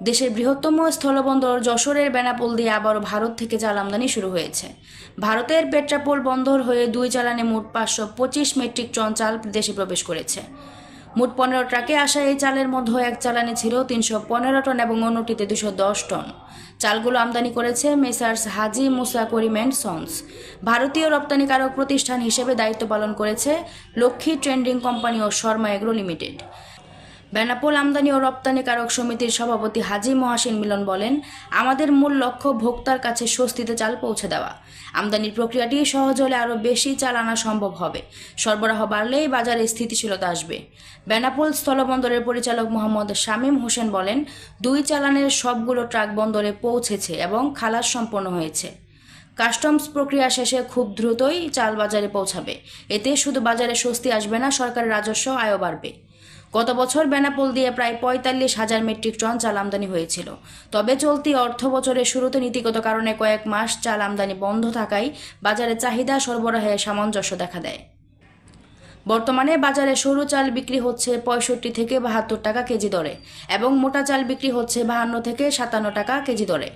দেশের বৃহত্তম স্থলবন্দর যশোরের বেনাপোল দিয়ে আবারও ভারত থেকে চাল আমদানি শুরু হয়েছে। ভারতের পেট্রাপোল বন্দর হয়ে দুই চালানে মোট পাঁচশো পঁচিশ মেট্রিক টন চাল দেশে প্রবেশ করেছে। মোট পনেরো ট্রাকে আসা এই চালের মধ্যে এক চালানে ছিল তিনশো পনেরো টন এবং অন্যটিতে দুশো দশ টন। চালগুলো আমদানি করেছে Messrs Haji Musa Karim and sons. ভারতীয় রপ্তানিকারক প্রতিষ্ঠান হিসেবে দায়িত্ব পালন করেছে লক্ষ্মী ট্রেন্ডিং কোম্পানি ও শর্মা এগ্রো লিমিটেড। বেনাপোল আমদানি ও রপ্তানিকারক সমিতির সভাপতি হাজি মহাসিন মিলন বলেন, আমাদের মূল লক্ষ্য ভোক্তার কাছে স্বস্তিতে চাল পৌঁছে দেওয়া। আমদানির প্রক্রিয়াটি সহজ হলে আরও বেশি চাল আনা সম্ভব হবে। সরবরাহ বাড়লেই বাজারে স্থিতিশীলতা আসবে। বেনাপোল স্থলবন্দরের পরিচালক মোহাম্মদ শামীম হোসেন বলেন, দুই চালানের সবগুলো ট্রাক বন্দরে পৌঁছেছে এবং খালাস সম্পন্ন হয়েছে। কাস্টমস প্রক্রিয়া শেষে খুব দ্রুতই চাল বাজারে পৌঁছাবে। এতে শুধু বাজারে স্বস্তি আসবে না, সরকারের রাজস্ব আয়ও বাড়বে। গত বছর বেনাপোল দিয়ে প্রায় পঁয়তাল্লিশ হাজার মেট্রিক টন চাল আমদানি হয়েছিল। তবে চলতি অর্থ বছরের শুরুতে নীতিগত কারণে কয়েক মাস চাল আমদানি বন্ধ থাকায় বাজারে চাহিদা সরবরাহে সামঞ্জস্য দেখা দেয়। বর্তমানে বাজারে সরু চাল বিক্রি হচ্ছে পঁয়ষট্টি থেকে বাহাত্তর টাকা কেজি দরে এবং মোটা চাল বিক্রি হচ্ছে বাহান্ন থেকে সাতান্ন টাকা কেজি দরে।